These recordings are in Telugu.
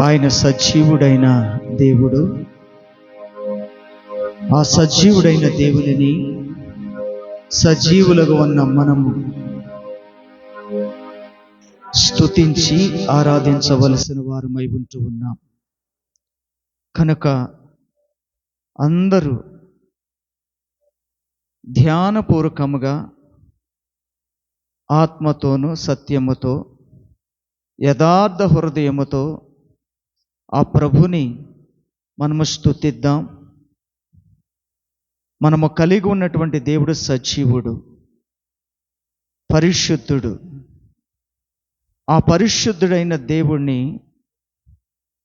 ఆయన సజీవుడైన దేవుడు. ఆ సజీవుడైన దేవుడిని సజీవులుగా ఉన్న మనము స్తుతించి ఆరాధించవలసిన వారమై ఉంటూ ఉన్నాం. కనుక అందరూ ధ్యానపూర్వకముగా ఆత్మతోనూ సత్యముతో యథార్థ హృదయముతో ఆ ప్రభుని మనము స్తుతిద్దాం. మనము కలిగి ఉన్నటువంటి దేవుడు సజీవుడు పరిశుద్ధుడు. ఆ పరిశుద్ధుడైన దేవుణ్ణి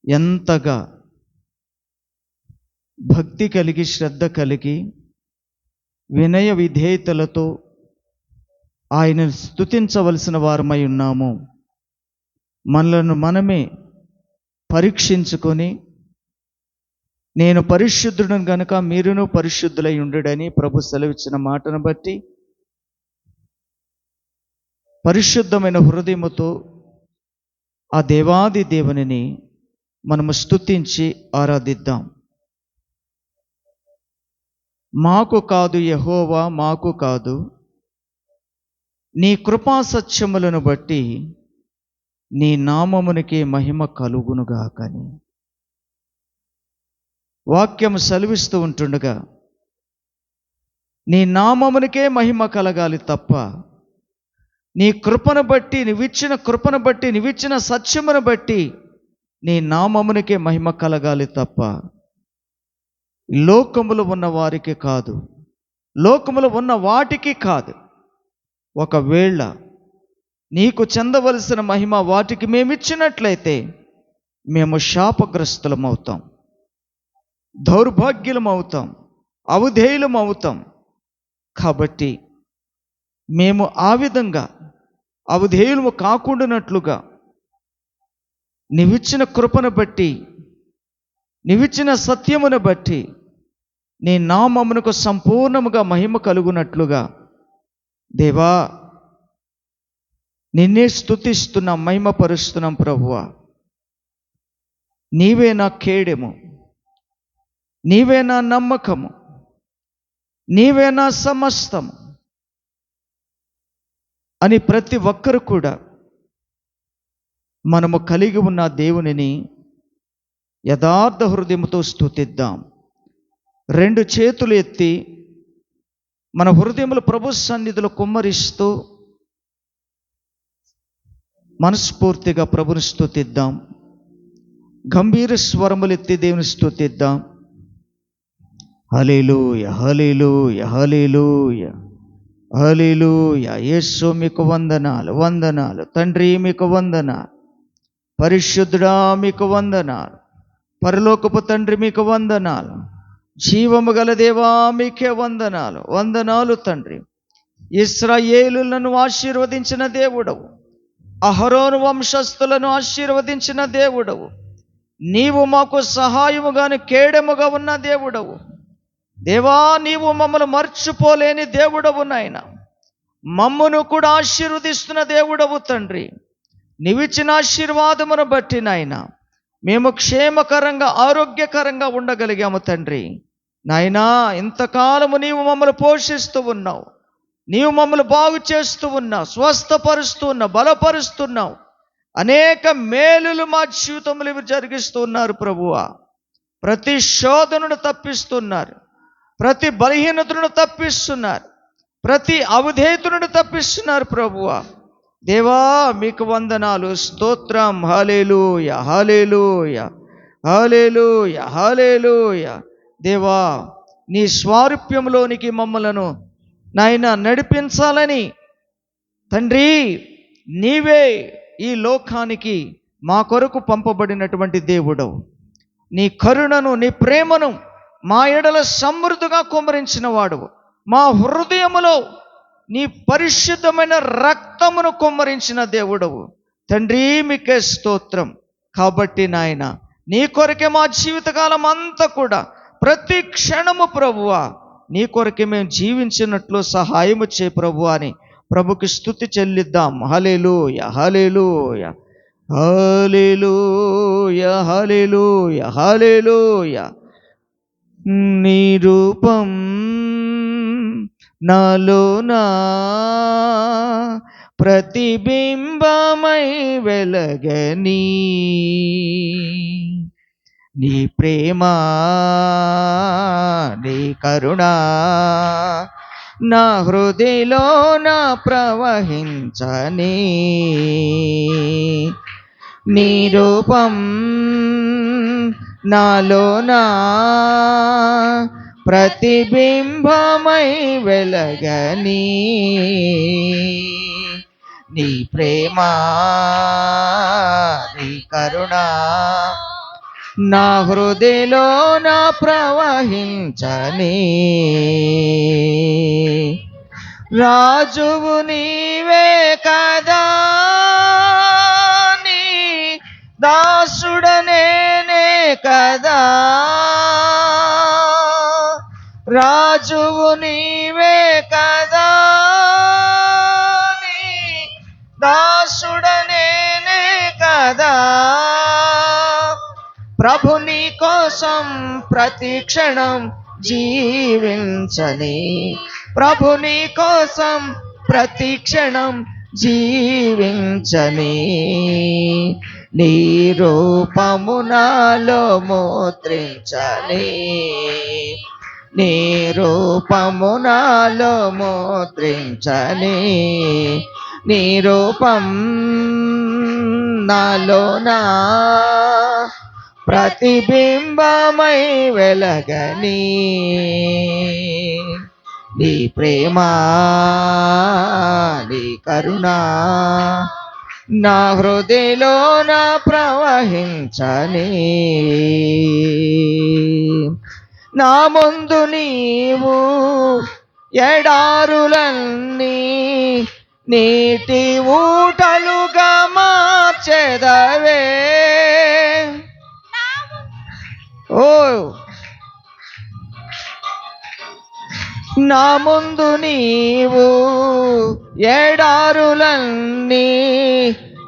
ఎంతగా భక్తి కలిగి శ్రద్ధ కలిగి వినయ విధేయతలతో ఆయన స్తుతించవలసిన వారమై ఉన్నాము. మనలను మనమే పరీక్షించుకొని నేను పరిశుద్ధుడు గనుక మీరును పరిశుద్ధులై ఉండడని ప్రభు సెలవిచ్చిన మాటను బట్టి పరిశుద్ధమైన హృదయముతో ఆ దేవాది దేవునిని మనము స్తుతించి ఆరాధిద్దాం. మాకు కాదు యహోవా మాకు కాదు. నీ కృపా సత్యములను బట్టి నీ నామమునికి మహిమ కలుగునుగా కానీ వాక్యం సెలవిస్తూ ఉంటుండగా నీ నామమునికే మహిమ కలగాలి తప్ప నీ కృపను బట్టి నువ్విచ్చిన కృపను బట్టి నువ్విచ్చిన సత్యమును బట్టి నీ నామమునికే మహిమ కలగాలి తప్ప లోకములు ఉన్న వారికి కాదు. లోకములు ఉన్న వాటికి కాదు. ఒకవేళ నీకు చెందవలసిన మహిమ వాటికి మేమిచ్చినట్లయితే మేము శాపగ్రస్తులం అవుతాం దౌర్భాగ్యులం అవధేయులం అవుతాం కాబట్టి మేము ఆ విధంగా అవధేయులము కాకుండానట్లుగా నీవిచ్చిన కృపను బట్టి నీవిచ్చిన సత్యమును బట్టి నీ నామమునకు సంపూర్ణముగా మహిమ కలుగునట్లుగా దేవా నిన్నే స్థుతిస్తున్నాం మహిమపరుస్తున్నాం ప్రభువ. నీవే నా కేడెము. నీవే నా నమ్మకము. నీవే నా సమస్తము. అని ప్రతి ఒక్కరు కూడా మనము కలిగి ఉన్న దేవునిని యథార్థ హృదయముతో స్తుతిద్దాం. రెండు చేతులు ఎత్తి మన హృదయములు ప్రభు సన్నిధిలో కుమ్మరిస్తూ మనస్ఫూర్తిగా ప్రభుని స్థుతిద్దాం గంభీర స్వరములు ఎత్తి దేవుని స్థుతిద్దాం hallelujah hallelujah hallelujah hallelujah Yesu మీకు వందనాలు వందనాలు. తండ్రి మీకు వందనాలు. పరిశుద్ధుడా మీకు వందనాలు. పరలోకపు తండ్రి మీకు వందనాలు. జీవము గల దేవా మీకే వందనాలు. వందనాలు తండ్రి. ఇస్రాయేలులను ఆశీర్వదించిన దేవుడవు. అహరోను వంశస్థులను ఆశీర్వదించిన దేవుడవు. నీవు మాకు సహాయముగాను కేడముగా ఉన్న దేవుడవు. దేవా నీవు మమ్మల్ని మర్చిపోలేని దేవుడవు నాయన. మమ్మను కూడా ఆశీర్వదిస్తున్న దేవుడవు తండ్రి. నీవిచ్చిన ఆశీర్వాదమును బట్టి నాయన మేము క్షేమకరంగా ఆరోగ్యకరంగా ఉండగలిగాము తండ్రి. నాయనా ఇంతకాలము నీవు మమ్మల్ని పోషిస్తూ ఉన్నావు. నీవు మమ్మల్ని బాగు చేస్తూ ఉన్నావు స్వస్థపరుస్తూ ఉన్నావు. బలపరుస్తున్నావు అనేక మేలులు మా జీవితంలో ఇవి జరిగిస్తూ ఉన్నారు ప్రభువా. ప్రతి శోధనను తప్పిస్తున్నారు. ప్రతి బలహీనతను తప్పిస్తున్నారు. ప్రతి అవధేతులను తప్పిస్తున్నారు ప్రభువా. దేవా మీకు వందనాలు. స్తోత్రం. హాలేలుయ హాలేలుయ హాలేలుయ హాలేలుయ దేవా నీ స్వారూప్యంలోనికి మమ్మలను నాయన నడిపించాలని. తండ్రి నీవే ఈ లోకానికి మా కొరకు పంపబడినటువంటి దేవుడవు. నీ కరుణను నీ ప్రేమను మా ఎడల సమృద్ధిగా కుమరించిన వాడు మా హృదయములో నీ పరిశుద్ధమైన రక్తమును కుమ్మరించిన దేవుడవు. తండ్రి మీకే స్తోత్రం. కాబట్టి నాయన నీ కొరకే మా జీవితకాలం అంతా కూడా ప్రతి క్షణము ప్రభువా నీ కొరకే మేము జీవించినట్లు సహాయము చే ప్రభు అని ప్రభుకి స్థుతి చెల్లిద్దాం. Hallelujah hallelujah hallelujah hallelujah hallelujah నీ రూపం నాలోనా? ప్రతిబింబమై వెలగని. నీ ప్రేమ నీ కరుణ నా హృదయలో నా ప్రవహించని. నీ రూపం నాలోనా ప్రతిబింబమై వెలగని. నీ ప్రేమ నీ కరుణ నా హృదయలో నా ప్రవహించని రాజువు నీవే కదా. నీ దాసుడనేనే కదా. రాజువు నీ ప్రభుని కోసం ప్రతి క్షణం జీవించని. ప్రభుని కోసం ప్రతి క్షణం జీవించని. నీ రూపమునాలో మోత్రించని. నీ రూపమునాలో మోత్రించని. నీ రూపం నాలోనా? ప్రతిబింబమై వెలగని. నీ ప్రేమ నీ కరుణ నా హృదయలో నా ప్రవహించని. నా ముందు నీవు ఎడారులన్నీ నీటి ఊటలుగా మార్చెదవే. నా ముందు నీవు ఎడారులన్నీ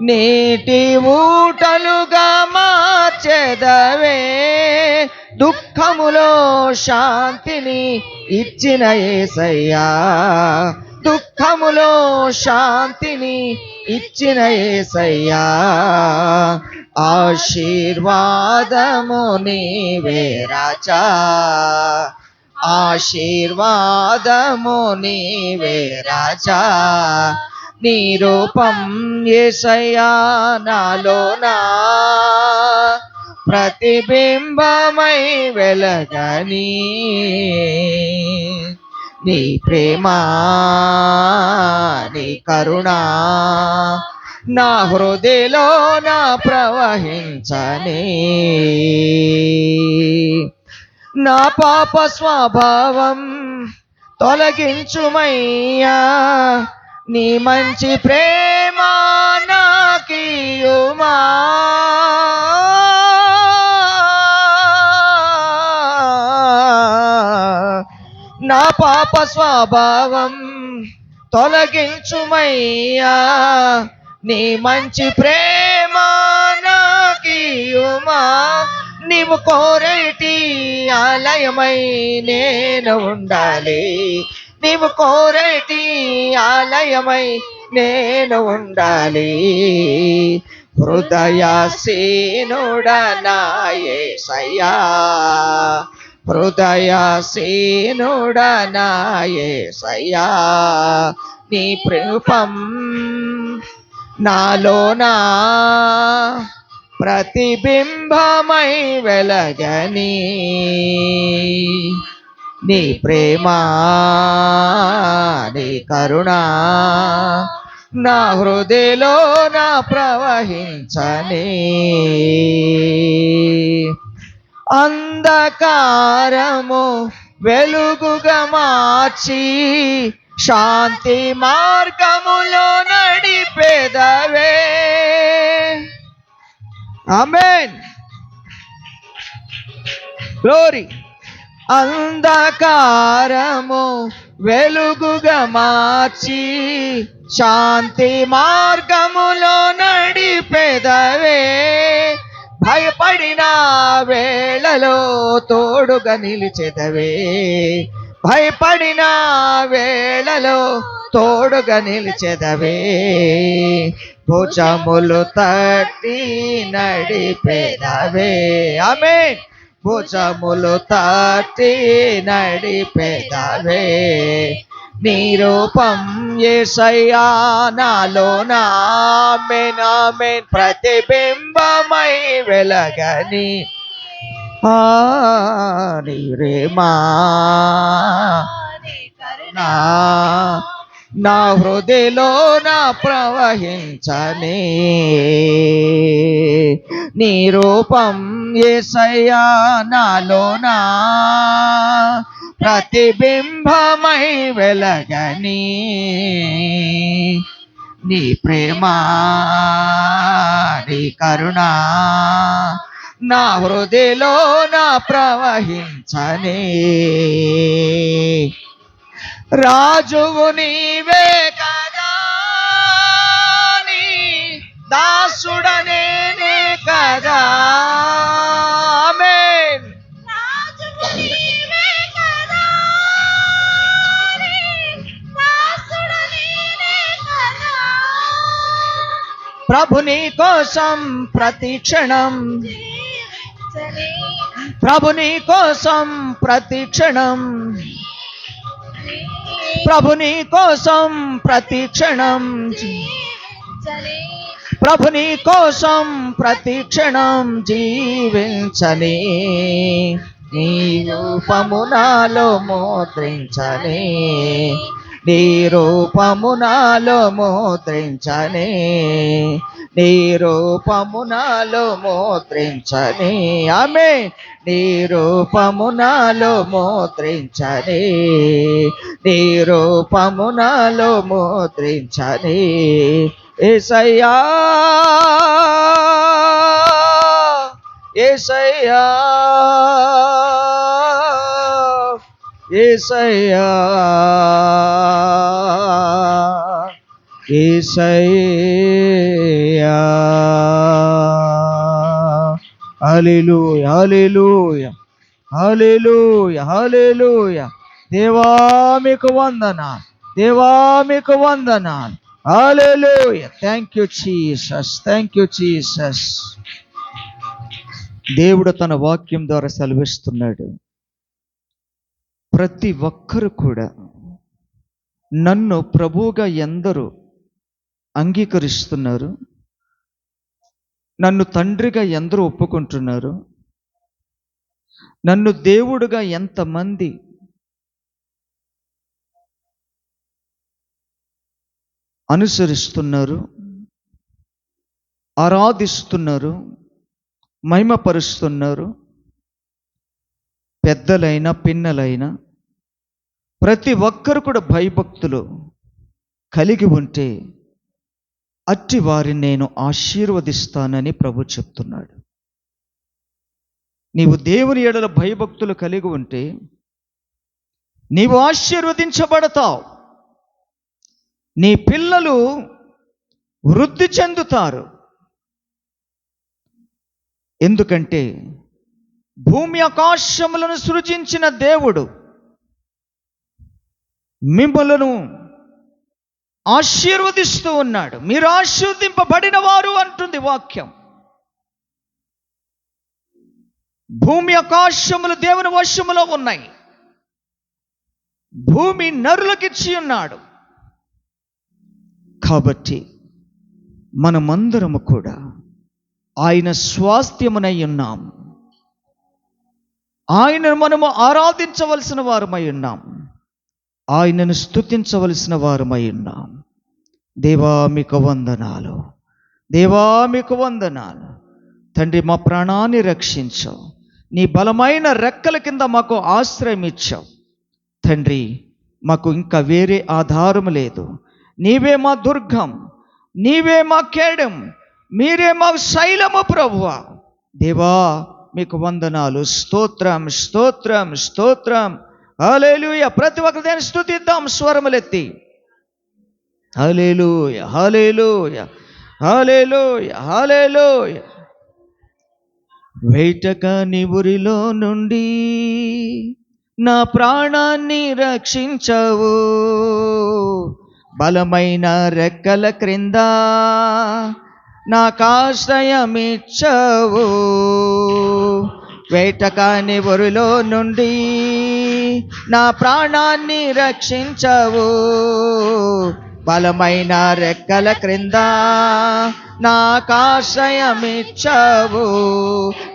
నీటి ఊటలుగా మార్చెదవే. దుఃఖములో శాంతిని ఇచ్చిన ఏసయ్యా. దుఃఖములో శాంతిని ఇచ్చిన ఏసయ్యా. ఆశీర్వాదము నీవే రాజా. ఆశీర్వాదము నీవే రాజా. నీ రూపం ఏసయ్యా నాలోనా. ప్రతిబింబమై వెలగని. నీ ప్రేమ నీ కరుణ. నా హృదయలో నా ప్రవహించనే. నా పాప స్వభావం తొలగించుమయ్యా. నీ మంచి ప్రేమ నాకియుమా. నా పాప స్వభావం తొలగించుమయ్యా. నీ మంచి ప్రేమ నాకియుమా. నీవు కోరేటి ఆలయమై నేను ఉండాలి. నీవు కోరేటి ఆలయమై నేను ఉండాలి. హృదయసీనుడనాయసయ్యా సయ్యా నీ ప్రేపం నాలోనా? ప్రతిబింబమై వెలగని. నీ ప్రేమ నీ కరుణ నా హృదయలో నా ప్రవహించని. అంధకారము వెలుగుగా మార్చి శాంతి మార్గములో నడిపేదవే. ఆమెన్ గ్లోరీ అంధకారము వెలుగుగా మార్చి శాంతి మార్గములో నడిపెదవే భయపడిన వేళలో తోడుగా నిలిచెదవే భయపడిన వేళలో తోడుగా నిలిచెదవే భుజములు తట్టి నడిపెదవే. ఆమె భుజములు తట్టి నడిపెదవే. నీ రూపం ఏసయ్యా నాలో నామెన్ ఆమెన్. ప్రతిబింబమై వెలగని ఆ నీ రేమా నా హృదయలో నా ప్రవహించని. నీ రూపం ఏసయ్యా నాలో నా ప్రతిబింబమై వెలగని. నీ ప్రేమ నీ కరుణ నా హృదయలో నా ప్రవహించని. రాజువు నీవే కదా నీ దాసుడనేనే కదా ఆమేన్. ప్రభుని కోసం ప్రతి క్షణం ప్రభుని కోసం ప్రతి క్షణం ప్రభుని కోసం ప్రతి క్షణం. ప్రభుని కోసం ప్రతి క్షణం జీవించని నీ రూపమునాలో మోద్రించని నీ రూపమునాలో మోద్రించని నీ రూపము మోత్రించని. ఆమె నీ రూపము మోత్రించని. మోద్రించని నీ రూపము ఏసయ్యా! ఏసయ్యా! ఏసయ్యా! ఏసయ్యా. హల్లెలూయ హల్లెలూయ హల్లెలూయ హల్లెలూయ. దేవా మీకు వందన దేవా మీకు వందనాలు hallelujah. Thank you Jesus thank you Jesus దేవుడు తన వాక్యం ద్వారా సెలవిస్తున్నాడు. ప్రతి ఒక్కరు కూడా నన్ను ప్రభువుగా ఎందరూ అంగీకరిస్తున్నారు. నన్ను తండ్రిగా ఎందరూ ఒప్పుకుంటున్నారు. నన్ను దేవుడుగా ఎంతమంది అనుసరిస్తున్నారు. ఆరాధిస్తున్నారు. మహిమపరుస్తున్నారు. పెద్దలైన పిన్నలైన ప్రతి ఒక్కరు కూడా భయభక్తులు కలిగి ఉంటే అట్టి వారిని నేను ఆశీర్వదిస్తానని ప్రభు చెప్తున్నాడు. నీవు దేవుని ఎడల భయభక్తులు కలిగి ఉంటే నీవు ఆశీర్వదించబడతావు. నీ పిల్లలు వృద్ధి చెందుతారు. ఎందుకంటే భూమి ఆకాశములను సృజించిన దేవుడు మిమ్మలను ఆశీర్వదిస్తూ ఉన్నాడు. మీరు ఆశీర్వదింపబడిన వారు అంటుంది వాక్యం. భూమి ఆకాశములు దేవుని వశములో ఉన్నాయి. భూమి నరులకిచ్చి ఉన్నాడు. కాబట్టి మనమందరము కూడా ఆయన స్వాస్థ్యమునై ఉన్నాం. ఆయనను మనము ఆరాధించవలసిన వారమై ఉన్నాం. ఆయనను స్తుతించవలసిన వారమై ఉన్నాం. దేవా మీకు వందనాలు. దేవా మీకు వందనాలు. తండ్రి మా ప్రాణాన్ని రక్షించావు. నీ బలమైన రెక్కల కింద మాకు ఆశ్రయం ఇచ్చావు. తండ్రి మాకు ఇంకా వేరే ఆధారం లేదు. నీవే మా దుర్గం. నీవే మా కేడం. మీరే మా శైలము ప్రభువ. దేవా మీకు వందనాలు. స్తోత్రం స్తోత్రం స్తోత్రం. హలేలుయ ప్రతి ఒక్క దాన్ని స్థుతిద్దాం స్వరములెత్తి. హలేలుయ హలేలుయ హలేలుయ హలేలుయ వేటక నిబురిలో నుండి నా ప్రాణాన్ని రక్షించవు. బలమైన రెక్కల క్రింద నాకాశ్రయమిచ్చవు వేటకాని ఒరిలో నుండి నా ప్రాణాన్ని రక్షించవు. బలమైన రెక్కల క్రింద నాకాశ్రయమిచ్చవు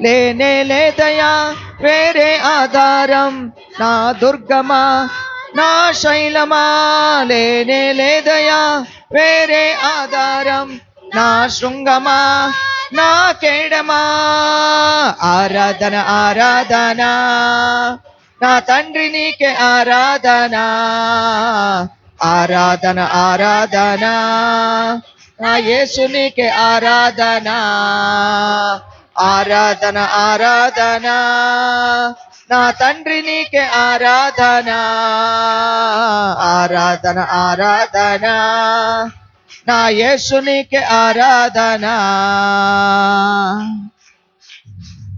లేనే లేదయా వేరే ఆధారం? నా దుర్గమా? నా శైలమా? లేనే లేదయా వేరే ఆధారం? నా శృంగమా? నా కేడమా? ఆరాధన ఆరాధన? నా తండ్రి నీకే ఆరాధన. ఆరాధన ఆరాధన. నా యేసు నీకే ఆరాధన. ఆరాధన ఆరాధన. నా తండ్రి నీకే ఆరాధన. ఆరాధన ఆరాధన. నా యేసు నీకే ఆరాధన.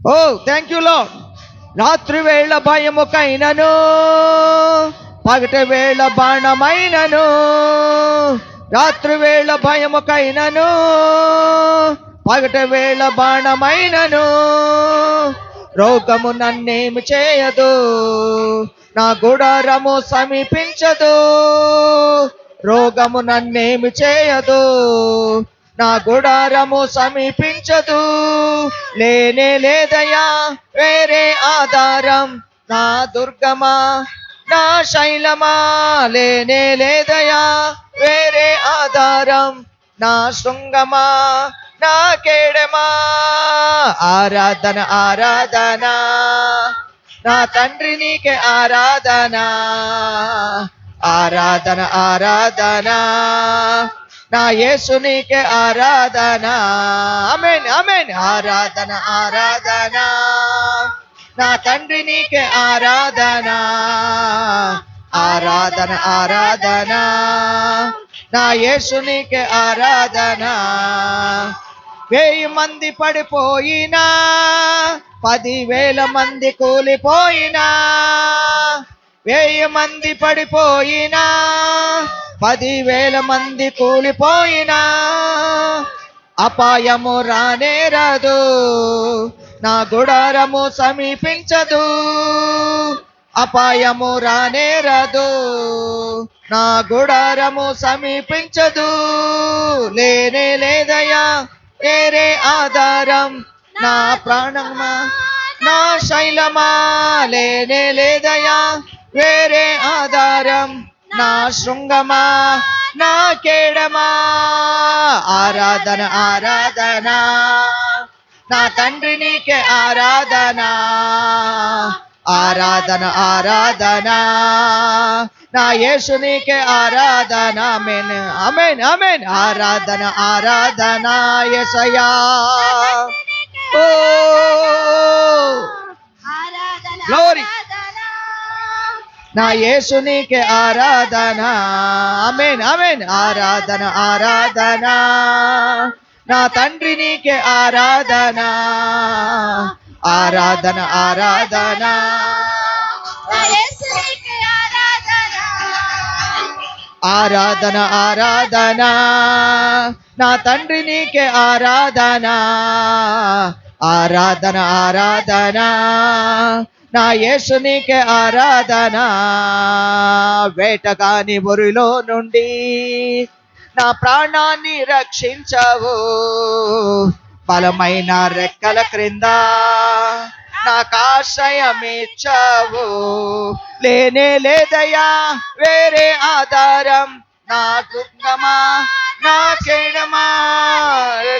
ఓ థ్యాంక్ యూ లో రాత్రి వేళ భయముకైనను పగటి వేళ బాణమైనను రాత్రి వేళ భయముకైనను పగటి వేళ బాణమైనను. రోగము నన్నేమి చేయదు నా గుడారము సమీపించదు రోగము నన్నేమి చేయదు నా గుడారము సమీపించదు. లేనే లేదయా వేరే ఆధారం. నా దుర్గమా నా శైలమా లేనే లేదయా వేరే ఆధారం. నా శృంగమా నా కేడమా ఆరాధన ఆరాధన. నా తండ్రి నీకే ఆరాధన ఆరాధన ఆరాధన. నా యేసునికి ఆరాధన. అమెన్ అమెన్ ఆరాధన ఆరాధన. నా తండ్రి నీకే ఆరాధన. ఆరాధన ఆరాధన. నా యేసు ఆరాధన. వెయ్యి మంది పడిపోయినా పదివేల మంది కూలిపోయినా వెయ్యి మంది పడిపోయినా పదివేల మంది కూలిపోయినా అపాయము రానే రాదు నా గుడారము సమీపించదు అపాయము రానే రాదు నా గుడారము సమీపించదు లేనే లేదయా వేరే ఆధారం నా ప్రాణమా నా శైలమా లేనే లేదయా వేరే ఆధారం నా శృంగమా నా కేడమా? ఆరాధన ఆరాధన. నా తండ్రి నీకే ఆరాధన? ఆరాధన ఆరాధన. నా యేసు నీకే ఆరాధన. అమెన్ అమెన్ అమెన్ ఆరాధన ఆరాధన యసయా ఓ! Glory. నా యేసు నీకే ఆరాధన అమెన్ అమెన్ ఆరాధన ఆరాధన నా తండ్రి నీకే ఆరాధన ఆరాధన ఆరాధన ఆరాధన ఆరాధన నా తండ్రి నీకే ఆరాధన ఆరాధన ఆరాధన నా యేసునికి ఆరాధన. వేటగాని ఊరిలో నుండి నా ప్రాణాన్ని రక్షించవు. బలమైన రెక్కల క్రింద నాకు లేనే లేదయ్యా వేరే ఆధారం. నా దుఃఖమా నా కేడమా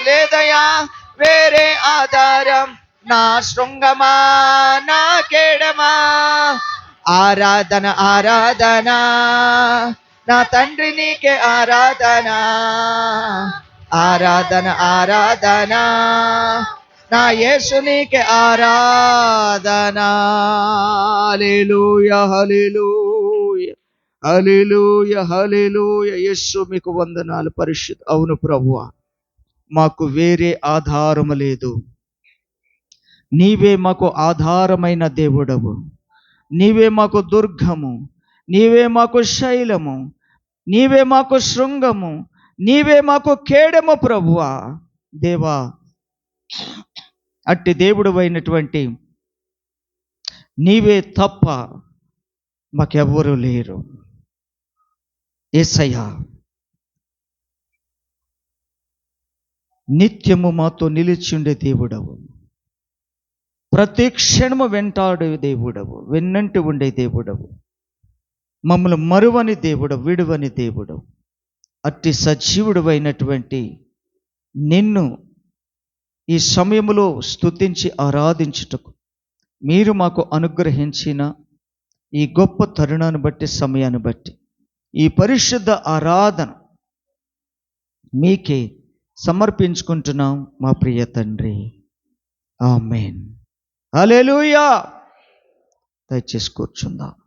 లేదయ్యా వేరే ఆధారం. నా శృంగమా నా కేడమా? ఆరాధన ఆరాధన. నా తండ్రి నీకే ఆరాధన. ఆరాధన ఆరాధన. నా యేసునికి ఆరాధన. హల్లెలూయా హల్లెలూయా. హల్లెలూయా హల్లెలూయా. యేసు మీకు వందనాలు పరిశుద్ధ. అవును ప్రభువా. మాకు వేరే ఆధారము లేదు. నీవే మాకు ఆధారమైన దేవుడవు. నీవే మాకు దుర్గము. నీవే మాకు శైలము. నీవే మాకు శృంగము. నీవే మాకు కేడము ప్రభువా. దేవా అట్టి దేవుడు అయినటువంటి నీవే తప్ప మాకెవ్వరూ లేరు. ఏసయ్యా నిత్యము మాతో నిలిచిండే దేవుడవు. ప్రతి క్షణము వెంటాడు దేవుడవు వెన్నంటి ఉండే దేవుడవు. మమ్మల్ని మరువని దేవుడు విడువని దేవుడు అట్టి సజీవుడు అయినటువంటి నిన్ను ఈ సమయంలో స్తుతించి ఆరాధించుటకు మీరు మాకు అనుగ్రహించిన ఈ గొప్ప తరుణాన్ని బట్టి సమయాన్ని బట్టి ఈ పరిశుద్ధ ఆరాధన మీకే సమర్పించుకుంటున్నాం మా ప్రియ తండ్రి. ఆమెన్. అలెలుయా దయచేసి కూర్చుందాం.